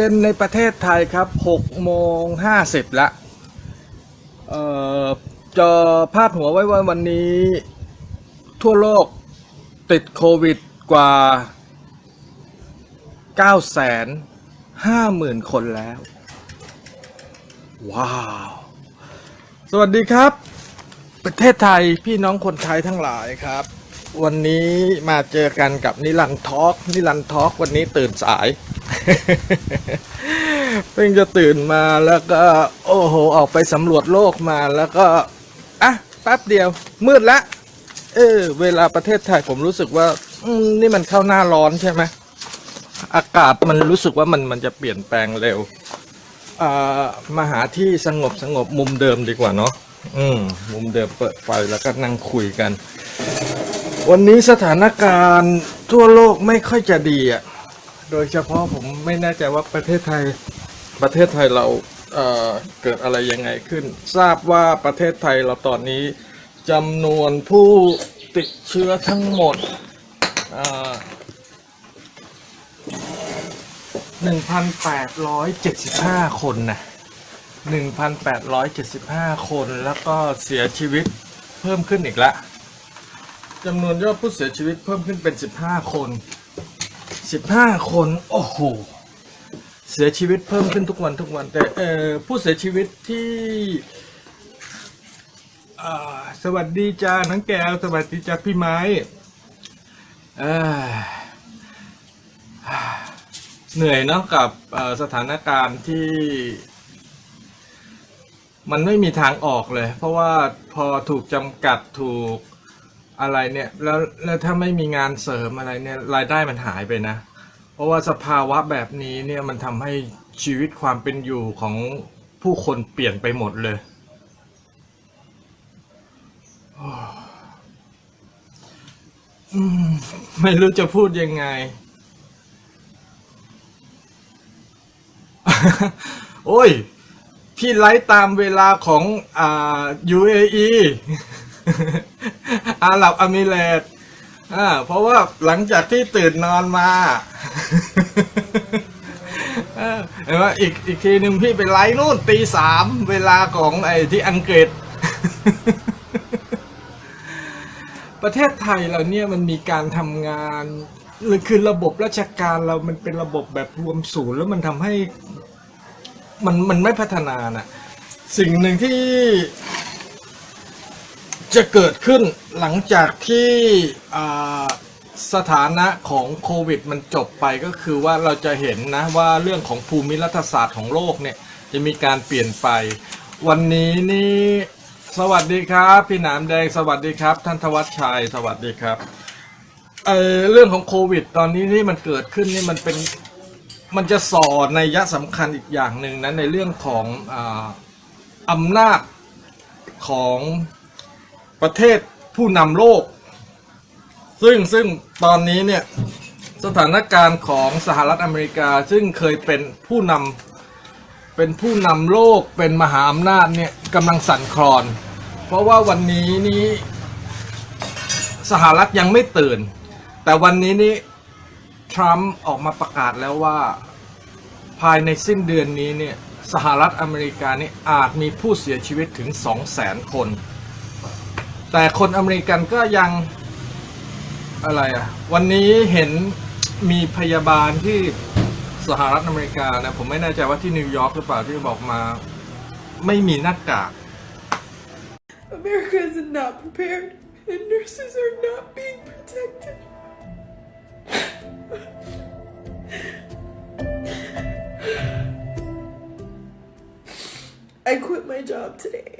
เย็นในประเทศไทยครับ6โมง50ละเอ่อจะพาดหัวไว้ว่าวันนี้ทั่วโลกติดโควิดกว่า 9 5 0 0 0 0 คนแล้ว ว้าว สวัสดีครับ ประเทศไทยพี่น้องคนไทยทั้งหลายครับ วันนี้มาเจอกันกับนิรันทอล์กนิรันทอล์กวันนี้ตื่นสาย เพิ่งจะตื่นมาแล้วก็ โอ้โห ออกไปสำรวจโลกมาแล้วก็ อะแป๊บเดียว มืดละ เออ เวลาประเทศไทยผมรู้สึกว่า อืมนี่มันเข้าหน้าร้อนใช่ไหมอากาศมันรู้สึกว่ามันมันจะเปลี่ยนแปลงเร็วอ่ามาหาที่สงบสงบมุมเดิมดีกว่าเนาะอืม มุมเดิมเปิดไฟแล้วก็นั่งคุยกัน วันนี้สถานการณ์ทั่วโลกไม่ค่อยจะดีอะ โดยเฉพาะผมไม่แน่ใจว่าประเทศไทยประเทศไทยเราเเกิดอะไรยังไงขึ้น ทราบว่าประเทศไทยเราตอนนี้จำนวนผู้ติดเชื้อทั้งหมดอ่า1,875คนนะ1,875คนแล้วก็เสียชีวิตเพิ่มขึ้นอีกล้วจำนวนยอดผู้เสียชีวิตเพิ่มขึ้นเป็น15คน 15คน โอ้โห เสียชีวิตเพิ่มขึ้นทุกวันทุกวัน แต่เออผู้เสียชีวิตที่สวัสดีจ้าน้องแก้วสวัสดีจ้าพี่ไม้เหนื่อยเนาะกับสถานการณ์ที่ มันไม่มีทางออกเลย เพราะว่าพอถูกจำกัดถูก อะไรเนี่ยแล้วแล้วถ้าไม่มีงานเสริมอะไรเนี่ยรายได้มันหายไปนะ เพราะว่าสภาวะแบบนี้เนี่ยมันทำให้ชีวิตความเป็นอยู่ของผู้คนเปลี่ยนไปหมดเลย ไม่รู้จะพูดยังไง โอ้ย พี่ไลฟ์ตามเวลาของอ่า UAE อาหรับอมิเรตอ่าเพราะว่าหลังจากที่ตื่นนอนมาเห็นไหมอีกอีกทีหนึ่งพี่ไปไลฟ์นู่นตีสามเวลาของไอ้ที่อังกฤษ ประเทศไทยเราเนี่ยมันมีการทำงานหรือคือระบบราชการเรามันเป็นระบบแบบรวมศูนย์แล้วมันทำให้ มันมันไม่พัฒนานะสิ่งหนึ่งที่ จะเกิดขึ้นหลังจากที่สถานะของโควิดมันจบไปก็คือว่าเราจะเห็นนะว่าเรื่องของภูมิรัฐศาสตร์ของโลกเนี่ยจะมีการเปลี่ยนไป วันนี้นี่สวัสดีครับ พี่หนามแดงสวัสดีครับ ท่านธวัชชัยสวัสดีครับเออเรื่องของโควิด ตอนนี้ที่มันเกิดขึ้นนี่มันเป็นมันจะสอนในยะสำคัญอีกอย่างหนึ่งนะในเรื่องของออำนาจของ ประเทศผู้นำโลก ซึ่งซึ่งตอนนี้เนี่ยสถานการณ์ของสหรัฐอเมริกาซึ่งเคยเป็นผู้นำเป็นผู้นำโลกเป็นมหาอำนาจเนี่ยกำลังสั่นคลอน เพราะว่าวันนี้นี้สหรัฐยังไม่ตื่น แต่วันนี้นี่ทรัมป์ออกมาประกาศแล้วว่าภายในสิ้นเดือนนี้เนี่ยสหรัฐอเมริกานี่อาจมีผู้เสียชีวิตถึง 2 0 0แสนคน แต่คนอเมริกันก็ยังอะไรอะ วันนี้เห็นมีพยาบาลที่สหรัฐอเมริกานะ ผมไม่แน่ใจว่าที่นิวยอร์กหรือเปล่าที่บอกมา ไม่มีหน้ากาก America is not prepared, and nurses are not being protected. I quit my job today.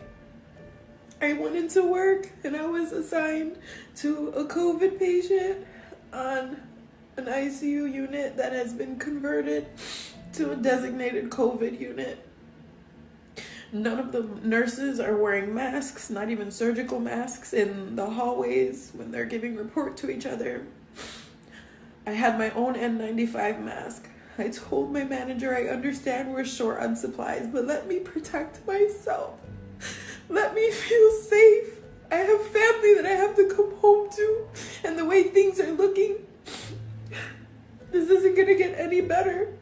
I went into work and I was assigned to a COVID patient on an ICU unit that has been converted to a designated COVID unit. None of the nurses are wearing masks, not even surgical masks, in the hallways when they're giving report to each other. I had my own N95 mask. I told my manager I understand we're short on supplies, but let me protect myself. Let me feel safe. I have family that I have to come home to, and the way things are looking, this isn't gonna get any better.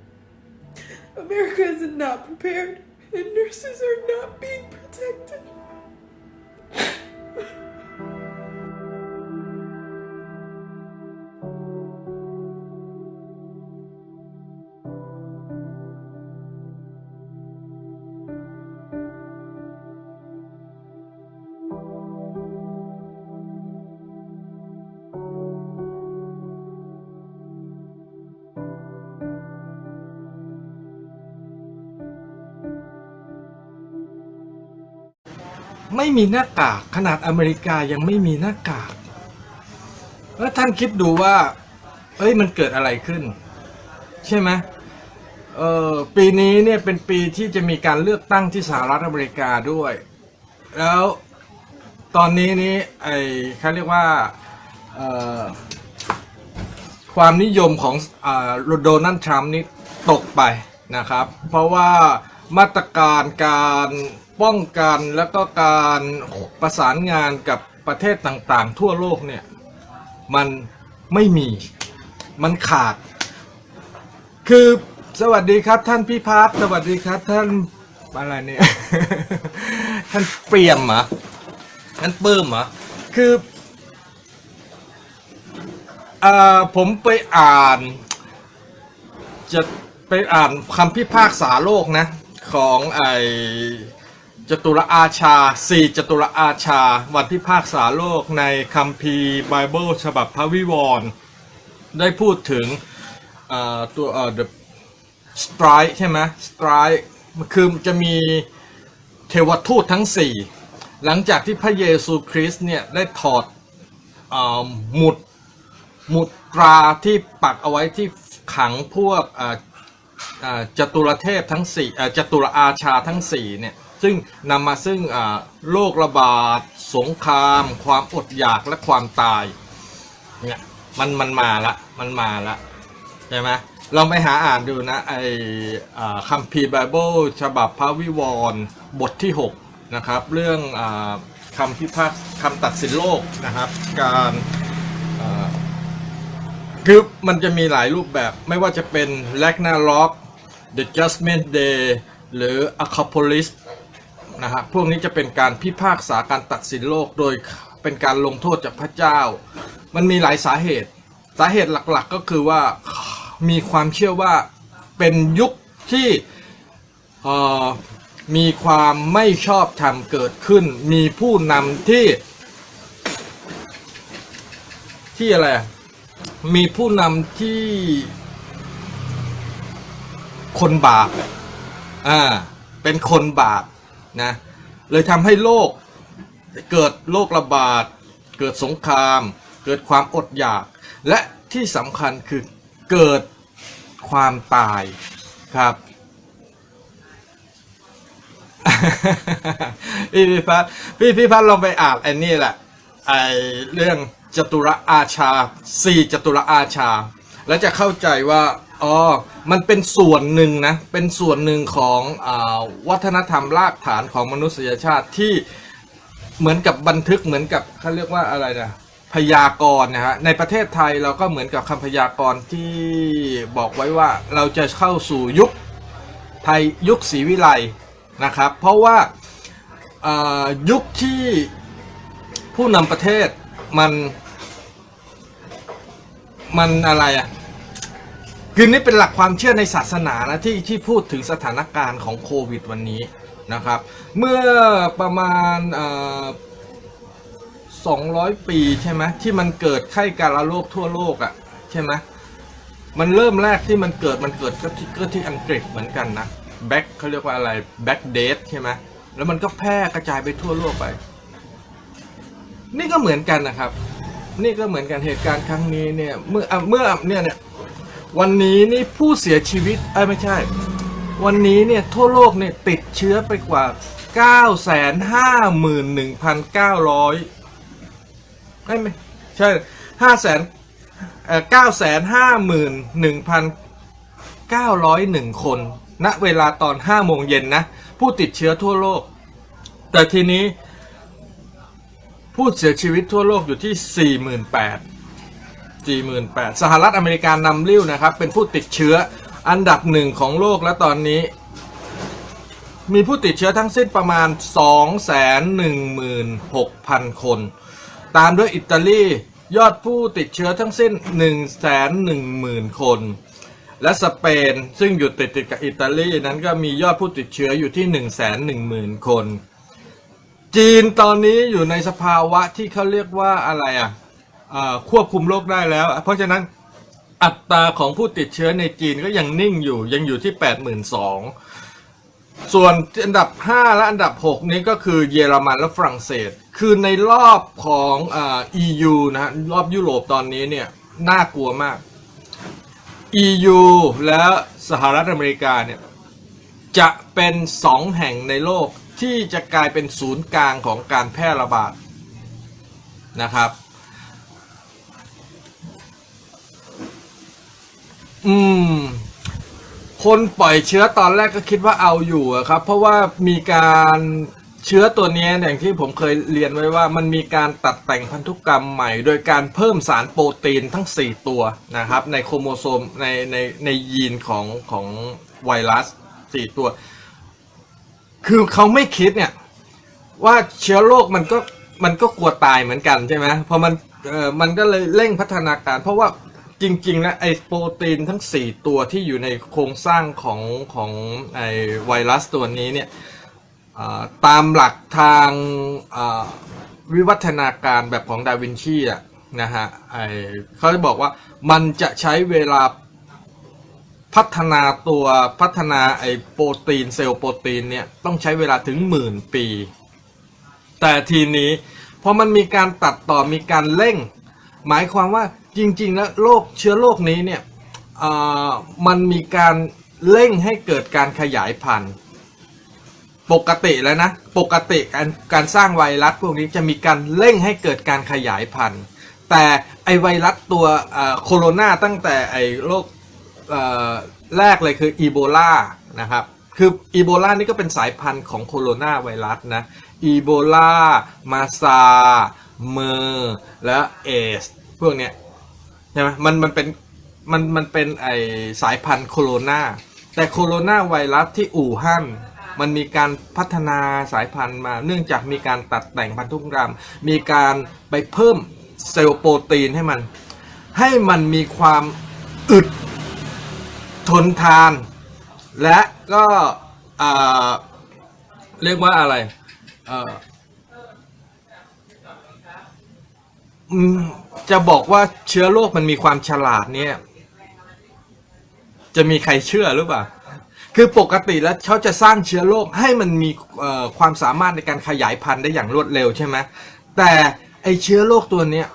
America is not prepared, and nurses are not being protected. ไม่มีหน้ากากขนาดอเมริกายังไม่มีหน้ากาก แล้วท่านคิดดูว่าเอ้ยมันเกิดอะไรขึ้น ใช่ไหมเออปีนี้เนี่ยเป็นปีที่จะมีการเลือกตั้งที่สหรัฐอเมริกาด้วย แล้วตอนนี้นี้ไอเขาเรียกว่าความนิยมของอาโดนัลด์ทรัมป์นี่ตกไปนะครับ เพราะว่า มาตรการการป้องกันแล้วก็การประสานงานกับประเทศต่างๆ ทั่วโลกเนี่ยมันไม่มีมันขาด คือสวัสดีครับท่านพี่พัฒน์สวัสดีครับท่านอะไรเนี่ย ท่านเปรียมเหรอท่านเปิ้มเหรอคืออ่าผมไปอ่าน จะไปอ่านคำพิพากษาโลกนะ ของไอจตุรอาชาสี่จตุรอาชา วันพิพากษาโลกในคัมภีร์ไบเบิลฉบับพระวิวรณ์ได้พูดถึงตัวเอ่อ the strike ใช่ไหม strike คือจะมีเทวทูตทั้งสี่หลังจากที่พระเยซูคริสต์เนี่ยได้ถอดอหมุดหมุดตราที่ปักเอาไว้ที่ขังพวก จตุรเทพทั้งสี่จตุรอาชาทั้งสี่เนี่ยซึ่งนำมาซึ่งโรคระบาด สงคราม ความอดอยากและความตายเนี่ยมันมันมาละมันมาละใช่ไหมลองไปหาอ่านดูนะไอคัมภีร์ไบเบิลฉบับพระวิวรณ์บทที่ 6 นะครับ เรื่องอคำพิพากษคำตัดสินโลกนะครับ การคือมันจะมีหลายรูปแบบไม่ว่าจะเป็น l a g n a r o k The Judgment Day หรือ a c a p o l i s นะฮะพวกนี้จะเป็นการพิพากษาการตัดสินโลกโดยเป็นการลงโทษจากพระเจ้า มันมีหลายสาเหตุ สาเหตุหลักๆก็คือว่ามีความเชื่อว่าเป็นยุคที่มีความไม่ชอบธรรมเกิดขึ้น มีผู้นำที่ ที่อะไร มีผู้นำที่ คนบาปอ่าเป็นคนบาปนะเลยทำให้โลกเกิดโรคระบาด เกิดสงคราม เกิดความอดอยาก และที่สำคัญคือเกิดความตายครับพี่พิพัฒน์พี่พิพัฒน์ลองไปอ่านไอ้นี่แหละไอเรื่องจตุรอาชาสี่จตุรอาชา แล้วจะเข้าใจว่า อ๋อ มันเป็นส่วนหนึ่งนะ เป็นส่วนหนึ่งของอวัฒนธรรมรากฐานของมนุษยชาติที่เหมือนกับบันทึกเหมือนกับเขาเรียกว่าอะไรนะพยากรณ์นะฮะในประเทศไทยเราก็เหมือนกับคำพยากรณ์ที่บอกไว้ว่าเราจะเข้าสู่ยุคไทยยุคศรีวิไลนะครับ เพราะว่ายุคที่ผู้นำประเทศมันมันอะไรอะ่ะ คือนี่เป็นหลักความเชื่อในศาสนานะที่ที่พูดถึงสถานการณ์ของโควิดวันนี้นะครับ เมื่อประมาณสองร้อยปีใช่ไหมที่มันเกิดไข้การะโรคทั่วโลกอะ่ะใช่ไหมมันเริ่มแรกที่มันเกิดมันเกิดก็ที่ก็ที่อังกฤษเหมือนกันนะแบ็คเขาเรียกว่าอะไรแบ็คเดทใช่ไหมแล้วมันก็แพร่กระจายไปทั่วโลกไป นี่ก็เหมือนกันนะครับ นี่ก็เหมือนกันเหตุการณ์ครั้งนี้เนี่ยเมื่อเมื่อเนี่ยเนี่ย วันนี้นี่ผู้เสียชีวิตเอ้ยไม่ใช่ วันนี้เนี่ยทั่วโลกเนี่ยติดเชื้อไปกว่า 951,900ไม่ไม่ใช่ห้าแสนเอ่อเก้าแสนห้าหมื่นหนึ่งพันเก้าร้อยหนึ่งคนณเวลาตอนห้าโมงเย็นนะ ผู้ติดเชื้อทั่วโลก แต่ทีนี้ ผู้เสียชีวิตทั่วโลกอยู่ที่48,000 48,000 สหรัฐอเมริกานำริ้วนะครับ เป็นผู้ติดเชื้ออันดับหนึ่งของโลกแล้วตอนนี้ มีผู้ติดเชื้อทั้งสิ้นประมาณ 216,000 คน ตามด้วยอิตาลียอดผู้ติดเชื้อทั้งสิ้น 110,000 คน และสเปนซึ่งอยู่ติดติดกับอิตาลีนั้นก็มียอดผู้ติดเชื้ออยู่ที่ 110,000 คน จีนตอนนี้อยู่ในสภาวะที่เขาเรียกว่าอะไรอะอ่า ควบคุมโรคได้แล้ว เพราะฉะนั้นอัตราของผู้ติดเชื้อในจีนก็ยังนิ่งอยู่ยังอยู่ที่ 82,000 ส่วนอันดับ 5 และอันดับ 6 นี้ก็คือเยอรมันและฝรั่งเศส คือในรอบของอ EU นะฮะรอบยุโรปตอนนี้เนี่ยน่ากลัวมาก EU และสหรัฐอเมริกาเนี่ยจะเป็นสองแห่งในโลกที่จะกลายเป็นศูนย์กลางของการแพร่ระบาดนะครับ อืม คนปล่อยเชื้อตอนแรกก็คิดว่าเอาอยู่อะครับ เพราะว่ามีการเชื้อตัวนี้อย่างที่ผมเคยเรียนไว้ว่ามันมีการตัดแต่งพันธุกรรมใหม่ โดยการเพิ่มสารโปรตีนทั้ง 4 ตัวนะครับ ในโครโมโซมในในในยีนของของไวรัส 4 ตัว คือเขาไม่คิดเนี่ย ว่าเชื้อโรคมันก็มันก็กลัวตายเหมือนกันใช่ไหมพอมันเออมันก็เลยเร่งพัฒนาการ เพราะว่า จริงๆนะไอโปรตีนทั้ง 4 ตัวที่อยู่ในโครงสร้างของของไอไวรัสตัวนี้เนี่ยตามหลักทางวิวัฒนาการแบบของดาวินชีอะนะฮะไอเขาจะบอกว่ามันจะใช้เวลาพัฒนาตัวพัฒนาไอโปรตีนเซลล์โปรตีนเนี่ยต้องใช้เวลาถึงหมื่นปี แต่ทีนี้พอมันมีการตัดต่อมีการเร่ง หมายความว่า จริงๆแล้วโรคเชื้อโรคนี้เนี่ยมันมีการเร่งให้เกิดการขยายพันธุ์ ปกติแล้วนะ ปกติการการสร้างไวรัสพวกนี้จะมีการเร่งให้เกิดการขยายพันธุ์ แต่ไอไวรัสตัวโคโรนาตั้งแต่ไอโรคแรกเลยคืออีโบลานะครับคืออีโบลานี่ก็เป็นสายพันธุ์ของโคโรนาไวรัสนะอีโบลามาซาเมอร์และเอสพวกเนี้ย ช่ไหมมันมันเป็นมันมันเป็นไอสายพันธุ์โคโรนาแต่โคโรนาไวรัสที่อู่ฮั่นมันมีการพัฒนาสายพันธุ์มา เนื่องจากมีการตัดแต่งพันธุกรรม มีการไปเพิ่มเซลล์โปรตีนให้มัน ให้มันมีความอึดทนทาน และก็เรียกว่าอะไรเอ่อ อืมจะบอกว่าเชื้อโรคมันมีความฉลาดเนี่ย จะมีใครเชื่อหรือเปล่า คือปกติแล้วเขาจะสร้างเชื้อโรคให้มันมีเอ่อความสามารถในการขยายพันธุ์ได้อย่างรวดเร็วใช่ไหมแต่ไอเชื้อโรคตัวเนี้ย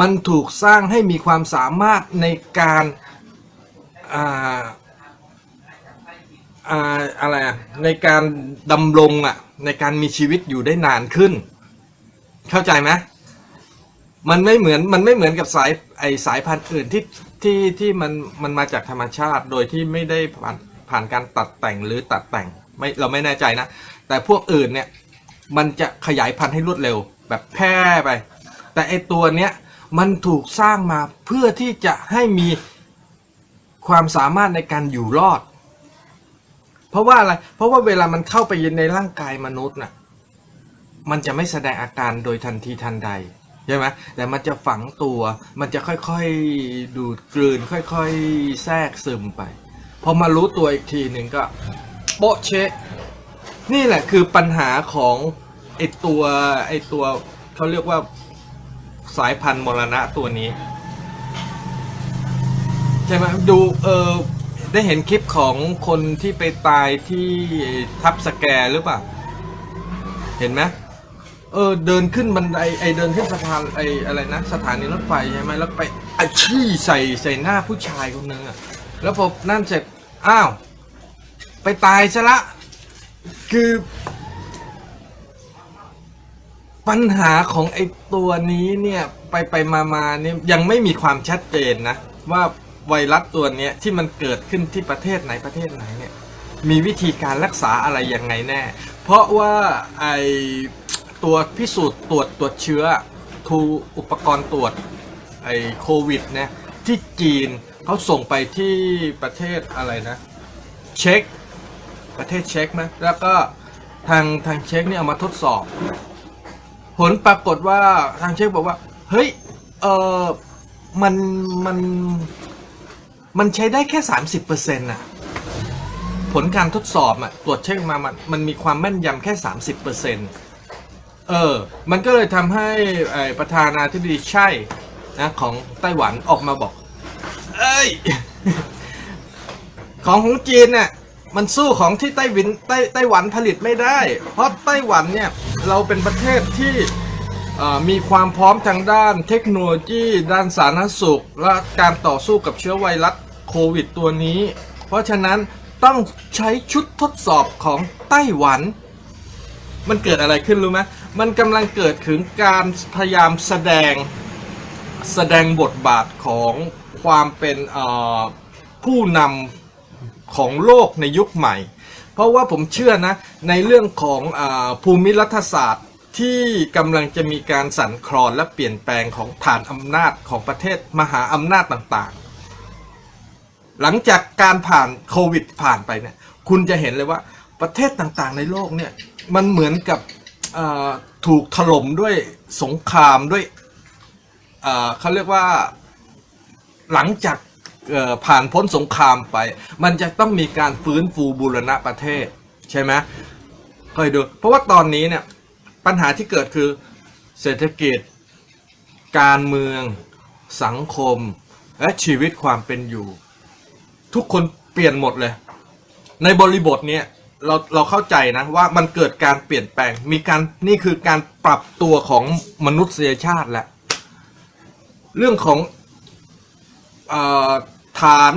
มันถูกสร้างให้มีความสามารถในการอ่าอ่าอะไรอะในการดำรงอะในการมีชีวิตอยู่ได้นานขึ้น เข้าใจไหม มันไม่เหมือนมันไม่เหมือนกับสายไอสายพันธุ์อื่นที่ที่ที่มันมันมาจากธรรมชาติ โดยที่ไม่ได้ผ่านผ่านการตัดแต่งหรือตัดแต่งไม่เราไม่แน่ใจนะ แต่พวกอื่นเนี่ยมันจะขยายพันธุ์ให้รวดเร็วแบบแพร่ไป แต่ไอตัวเนี้ยมันถูกสร้างมาเพื่อที่จะให้มีความสามารถในการอยู่รอด เพราะว่าอะไร เพราะว่าเวลามันเข้าไปในร่างกายมนุษย์น่ะ มันจะไม่แสดงอาการโดยทันทีทันใด ใช่ไหมแต่มันจะฝังตัว มันจะค่อยๆดูดกลืน ค่อยๆแทรกซึมไป พอมารู้ตัวอีกทีหนึ่งก็โปะเชะนี่แหละคือปัญหาของไอตัวไอตัวเขาเรียกว่าสายพันธุ์มรณะตัวนี้ใช่ไหมดูเออได้เห็นคลิปของคนที่ไปตายที่ทับสแกรหรือเปล่า เห็นไหม เออเดินขึ้นบันไดไอเดินขึ้นสะพานไออะไรนะสถานีรถไฟใช่ไหมแล้วไปอาชี้ใส่ใส่หน้าผู้ชายคนนึงอะแล้วพอนั่นเสร็จอ้าว ไปตายซะละ คือ ปัญหาของไอตัวนี้เนี่ย ไปไปมามาเนี่ยยังไม่มีความชัดเจนนะ ว่าไวรัสตัวเนี้ยที่มันเกิดขึ้นที่ประเทศไหนประเทศไหนเนี่ย มีวิธีการรักษาอะไรยังไงแน่ เพราะว่าไอ ตัวพิสูจน์ตรวจตรวจเชื้อทูอุปกรณ์ตรวจไอโควิดนี่ยที่จีนเขาส่งไปที่ประเทศอะไรนะ เช็คประเทศเช็คไหมแล้วก็ทางทางเช็คเนี่ยเอามาทดสอบ ผลปรากฏว่าทางเช็คบอกว่า เฮ้ยเออมันมันมันใช้ได้แค่สามสิบเปอร์เซ็นต์ะผลการทดสอบอะตรวจเช็คมามันมันมีความแม่นยำแค่สามสิบเปอร์เซ็นต์ เออ มันก็เลยทำให้ไอ้ประธานาธิบดีใช่นะของไต้หวันออกมาบอก เอ้ย ของของจีนเนี่ยมันสู้ของที่ไต้หวินไต้ไต้หวันผลิตไม่ได้ เพราะไต้หวันเนี่ยเราเป็นประเทศที่เอ่อมีความพร้อมทางด้านเทคโนโลยี ด้านสาธารณสุข และการต่อสู้กับเชื้อไวรัสโควิดตัวนี้ เพราะฉะนั้นต้องใช้ชุดทดสอบของไต้หวัน มันเกิดอะไรขึ้นรู้ไหมมันกำลังเกิดถึงการพยายามแสดงแสดงบทบาทของความเป็นผู้นำของโลกในยุคใหม่ เพราะว่าผมเชื่อนะ ในเรื่องของอภูมิรัฐศาสตร์ที่กำลังจะมีการสั่นคลอนและเปลี่ยนแปลงของฐานอำนาจของประเทศมหาอำนาจต่างๆ หลังจากการผ่านโควิดผ่านไปเนี่ย คุณจะเห็นเลยว่าประเทศต่างๆในโลกเนี่ย มันเหมือนกับถูกถล่มด้วยสงครามด้วยเขาเรียกว่าหลังจากผ่านพ้นสงครามไป มันจะต้องมีการฟื้นฟูบูรณะประเทศ ใช่ไหมเคยดู เพราะว่าตอนนี้เนี่ยปัญหาที่เกิดคือเศรษฐกิจ การเมือง สังคม และชีวิตความเป็นอยู่ ทุกคนเปลี่ยนหมดเลย ในบริบทเนี้ย เราเราเข้าใจนะว่ามันเกิดการเปลี่ยนแปลง มีการนี่คือการปรับตัวของมนุษยชาติแหล้วเรื่องของอฐาน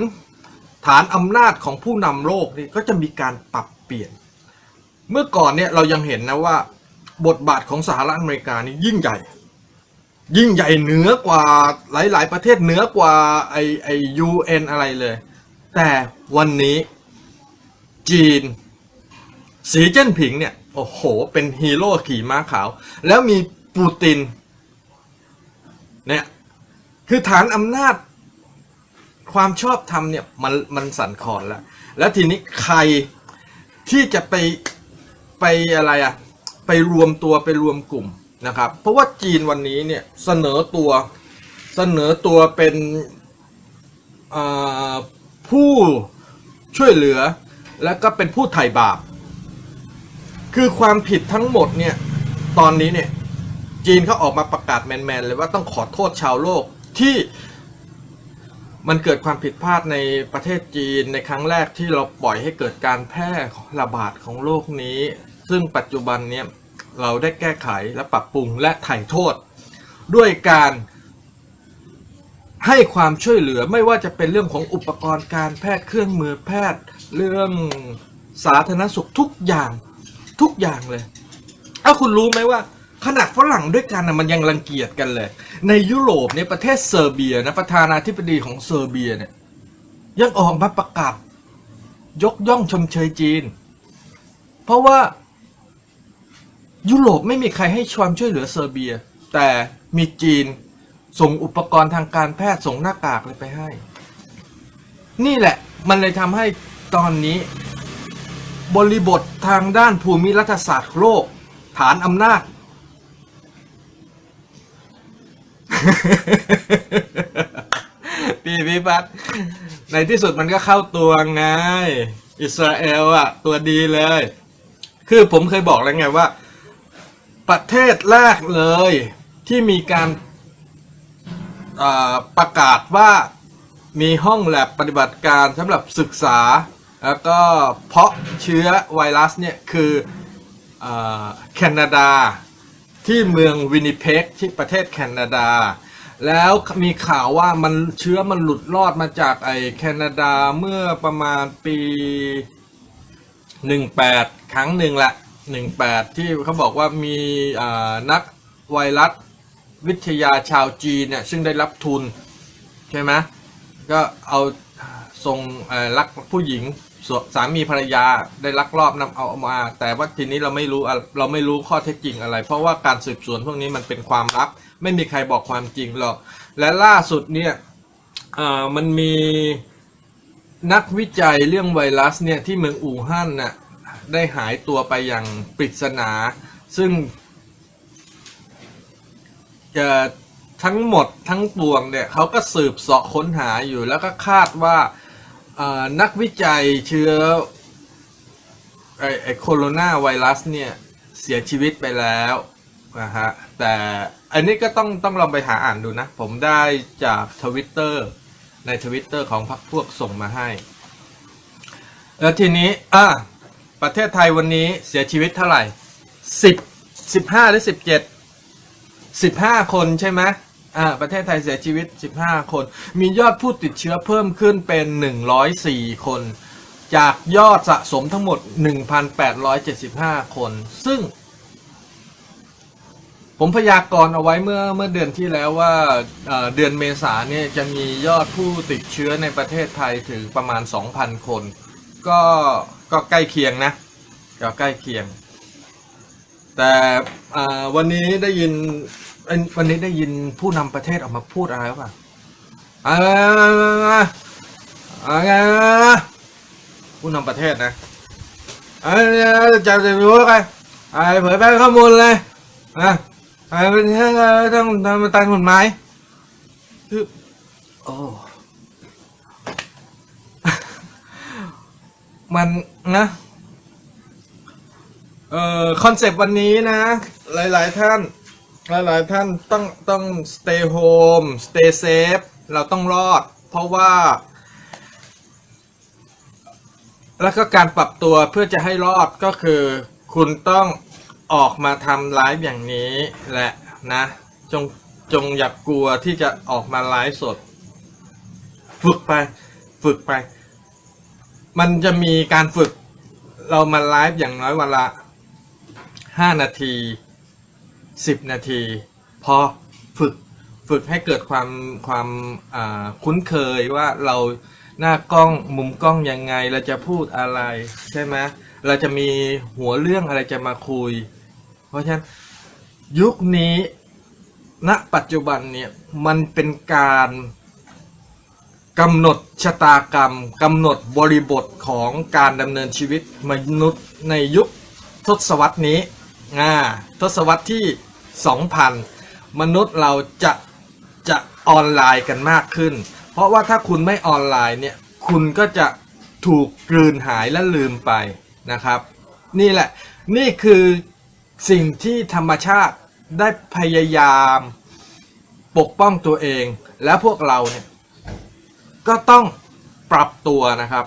ฐานอำนาจของผู้นำโลกนี่ก็จะมีการปรับเปลี่ยน เมื่อก่อนเนี่ยเรายังเห็นนะว่า บทบาทของสหรัฐอเมริกานี่ยิ่งใหญ่ ยิ่งใหญ่เหนือกว่าหลาย ๆ ประเทศเหนือกว่าไอไอยูเอ็นอะไรเลย แต่วันนี้จีน สีเจิ้นผิงเนี่ย โอ้โห เป็นฮีโร่ขี่ม้าขาว แล้วมีปูติน เนี่ย คือฐานอำนาจ ความชอบธรรมเนี่ย มันมันสั่นคลอนแล้ว แล้วทีนี้ใครที่จะไปไปอะไรอะไปรวมตัวไปรวมกลุ่มนะครับ เพราะว่าจีนวันนี้เนี่ยเสนอตัวเสนอตัวเป็นผู้ช่วยเหลือแล้วก็เป็นผู้ไถ่บาป คือความผิดทั้งหมดเนี่ย ตอนนี้เนี่ย จีนเขาออกมาประกาศแมนๆเลยว่าต้องขอโทษชาวโลกที่มันเกิดความผิดพลาดในประเทศจีนในครั้งแรกที่เราปล่อยให้เกิดการแพร่ระบาดของโรคนี้ ซึ่งปัจจุบันเนี่ยเราได้แก้ไขและปรับปรุงและไถ่โทษ ด้วยการให้ความช่วยเหลือไม่ว่าจะเป็นเรื่องของอุปกรณ์การแพทย์เครื่องมือแพทย์ เรื่องสาธารณสุขทุกอย่าง ทุกอย่างเลยเอาคุณรู้ไหมว่า ขนาดฝรั่งด้วยกันนะมันยังรังเกียจกันเลย ในยุโรปเนี่ยประเทศเซอร์เบียนะประธานาธิบดีของเซอร์เบียเนี่ยยังออกมาประกาศยกย่องชมเชยจีน เพราะว่ายุโรปไม่มีใครให้ความช่วยเหลือเซอร์เบีย แต่มีจีนส่งอุปกรณ์ทางการแพทย์ส่งหน้ากากเลยไปให้ นี่แหละมันเลยทำให้ตอนนี้ บริบททางด้านภูมิรัฐศาสตร์โลก ฐานอำนาจ พี่พิพัฒน์ในที่สุดมันก็เข้าตัวไง อิสราเอลอะตัวดีเลย คือผมเคยบอกแล้วไงว่า ประเทศแรกเลย ที่มีการประกาศว่ามีห้องแลบปฏิบัติการสำหรับศึกษา แล้วก็เพาะเชื้อไวรัสเนี่ยคืออแคนาดาที่เมืองวินิเพกที่ประเทศแคนาดา แล้วมีข่าวว่ามันเชื้อมันหลุดรอดมาจากไอแคนาดาเมื่อประมาณปี 18 ครั้งหนึ่งแหละ 18 ที่เขาบอกว่ามีนักไวรัสวิทยาชาวจีนเนี่ยซึ่งได้รับทุน ใช่ไหมก็เอาส่งเอ่อลักผู้หญิง สามีภรรยาได้ลักลอบนำเอามา แต่ว่าทีนี้เราไม่รู้เราไม่รู้ข้อเท็จจริงอะไร เพราะว่าการสืบสวนพวกนี้มันเป็นความลับ ไม่มีใครบอกความจริงหรอก และล่าสุดเนี่ยมันมีนักวิจัยเรื่องไวรัสเนี่ยที่เมืองอู่ฮั่นน่ะได้หายตัวไปอย่างปริศนา ซึ่งจะทั้งหมดทั้งปวงเนี่ยเขาก็สืบเสาะค้นหาอยู่แล้วก็คาดว่า นักวิจัยเชื้อไอไอโคโรนาไวรัสเนี่ย เสียชีวิตไปแล้วนะฮะแต่อันนี้ก็ต้องต้องลองไปหาอ่านดูนะ ผมได้จากทวิตเตอร์ในทวิตเตอร์ของพรรคพวกส่งมาให้ แล้วทีนี้อะประเทศไทยวันนี้เสียชีวิตเท่าไหร่สิบสิบห้าหรือสิบเจ็ดสิบห้าคนใช่ไหม อ่าประเทศไทยเสียชีวิตสิบห้าคน มียอดผู้ติดเชื้อเพิ่มขึ้นเป็นหนึ่งร้อยสี่คน จากยอดสะสมทั้งหมด 1,875 คน ซึ่ง ผมพยากรณ์เอาไว้เมื่อเมื่อเดือนที่แล้วว่าเดือนเมษาเนี่ยจะมียอดผู้ติดเชื้อในประเทศไทยถึงประมาณ 2,000 คน ก็ก็ใกล้เคียงนะก็ใกล้เคียง แต่วันนี้ได้ยิน วันนี้ได้ยินผู้นำประเทศออกมาพูดอะไรรือเปล่าอ่าอ่าผู้นำประเทศนะอ่าจะจะรู้กันไอ้เผยแพร่ข้อมูลเลยนะไอ้ประเทศต้องทำตามกฎหมายคือโอ้มันนะเอ่อคอนเซปต์วันนี้นะ หลาย ๆ ท่าน หลายๆท่านต้องต้อง stay home stay safe เราต้องรอด เพราะว่า แล้วก็การปรับตัวเพื่อจะให้รอดก็คือ คุณต้องออกมาทำไลฟ์อย่างนี้แหละนะ จงจงอย่ากกลัวที่จะออกมาไลฟ์สด ฝึกไป ฝึกไป มันจะมีการฝึก เรามาไลฟ์อย่างน้อยวันละห้านาที สิบนาที พอฝึกฝึกให้เกิดความความคุ้นเคยว่าเราหน้ากล้องมุมกล้องยังไงเราจะพูดอะไรใช่ไหมเราจะมีหัวเรื่องอะไรจะมาคุย เพราะฉะนั้นยุคนี้ณปัจจุบันเนี่ยมันเป็นการกำหนดชะตากรรมกำหนดบริบทของการดำเนินชีวิตมนุษย์ในยุคทศวรรษนี้อ่าทศวรรษที่ 2000 มนุษย์เราจะจะออนไลน์กันมากขึ้น เพราะว่าถ้าคุณไม่ออนไลน์เนี่ยคุณก็จะถูกกลืนหายและลืมไปนะครับ นี่แหละนี่คือสิ่งที่ธรรมชาติได้พยายามปกป้องตัวเอง และพวกเราเนี่ยก็ต้องปรับตัวนะครับ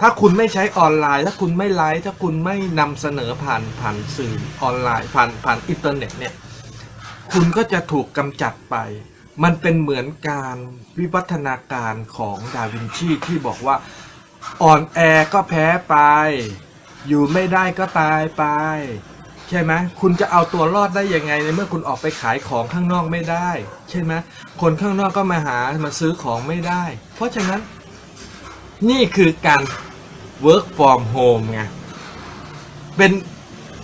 ถ้าคุณไม่ใช้ออนไลน์ ถ้าคุณไม่ไลฟ์ถ้าคุณไม่นำเสนอผ่านผ่านสื่อออนไลน์ผ่านผ่านอินเทอร์เน็ตเนี่ย คุณก็จะถูกกำจัดไป มันเป็นเหมือนการวิวัฒนาการของดาวินชีที่บอกว่าอ่อนแอก็แพ้ไป อยู่ไม่ได้ก็ตายไป ใช่ไหมคุณจะเอาตัวรอดได้ยังไงในเมื่อคุณออกไปขายของข้างนอกไม่ได้ ใช่ไหมคนข้างนอกก็มาหามาซื้อของไม่ได้ เพราะฉะนั้น นี่คือการ work from home ไงเป็น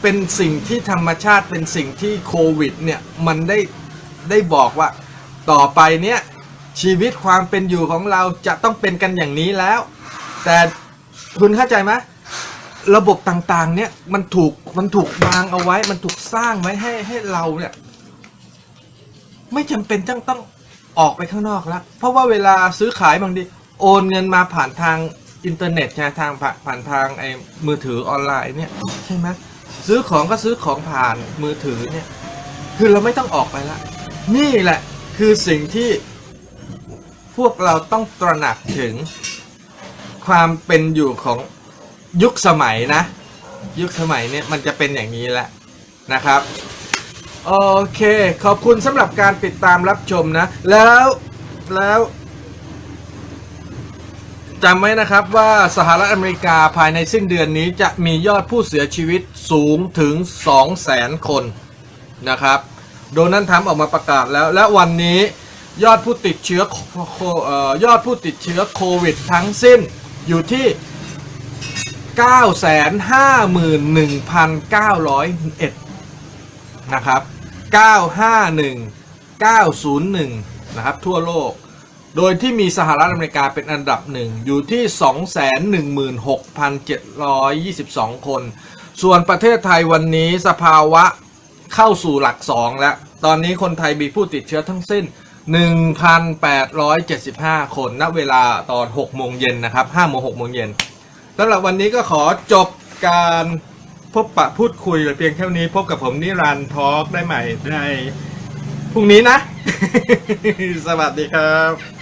เป็นสิ่งที่ธรรมชาติเป็นสิ่งที่โควิดเนี่ยมันได้ได้บอกว่า ต่อไปเนี่ยชีวิตความเป็นอยู่ของเราจะต้องเป็นกันอย่างนี้แล้ว แต่คุณเข้าใจไหมระบบต่างๆ เนี่ยมันถูกมันถูกวางเอาไว้ มันถูกสร้างไว้ให้ให้เราเนี่ย ไม่จำเป็นต้องต้องออกไปข้างนอกแล้ว เพราะว่าเวลาซื้อขายบางทีโอนเงินมาผ่านทางอินเทอร์เน็ตใช่ทางผ่านผ่านทางไอ้มือถือออนไลน์เนี่ยใช่ไหม ซื้อของก็ซื้อของผ่านมือถือเนี่ย คือเราไม่ต้องออกไปละ นี่แหละคือสิ่งที่พวกเราต้องตระหนักถึงความเป็นอยู่ของยุคสมัยนะ ยุคสมัยเนี่ยมันจะเป็นอย่างนี้แหละนะครับโอเค ขอบคุณสำหรับการติดตามรับชมนะ แล้วแล้ว จำไว้นะครับว่าสหรัฐอเมริกาภายในสิ้นเดือนนี้จะมียอดผู้เสียชีวิตสูงถึง 2 0 0แสนคนนะครับโดนัลด์ทรัมป์ออกมาประกาศแล้ว และวันนี้ยอดผู้ติดเชื้ออยอดผู้ติดเชื้อโควิดทั้งสิ้นอยู่ที่ 951,901 นะครับ 951 901 นะครับ ทั่วโลก โดยที่มีสหรัฐอเมริกาเป็นอันดับหนึ่งอยู่ที่ 216,722 คน ส่วนประเทศไทยวันนี้สภาวะเข้าสู่หลักสองแล้ว ตอนนี้คนไทยมีผู้ติดเชื้อทั้งสิ้น 1,875 คนณเวลาตอน 6 โมงเย็นนะครับ5โมง6โมงเย็นสำหรับวันนี้ก็ขอจบการพบปะพูดคุยเพียงเท่านี้พบกับผมนิรันดร์ทอล์กได้ใหม่ในพรุ่งนี้นะ สวัสดีครับ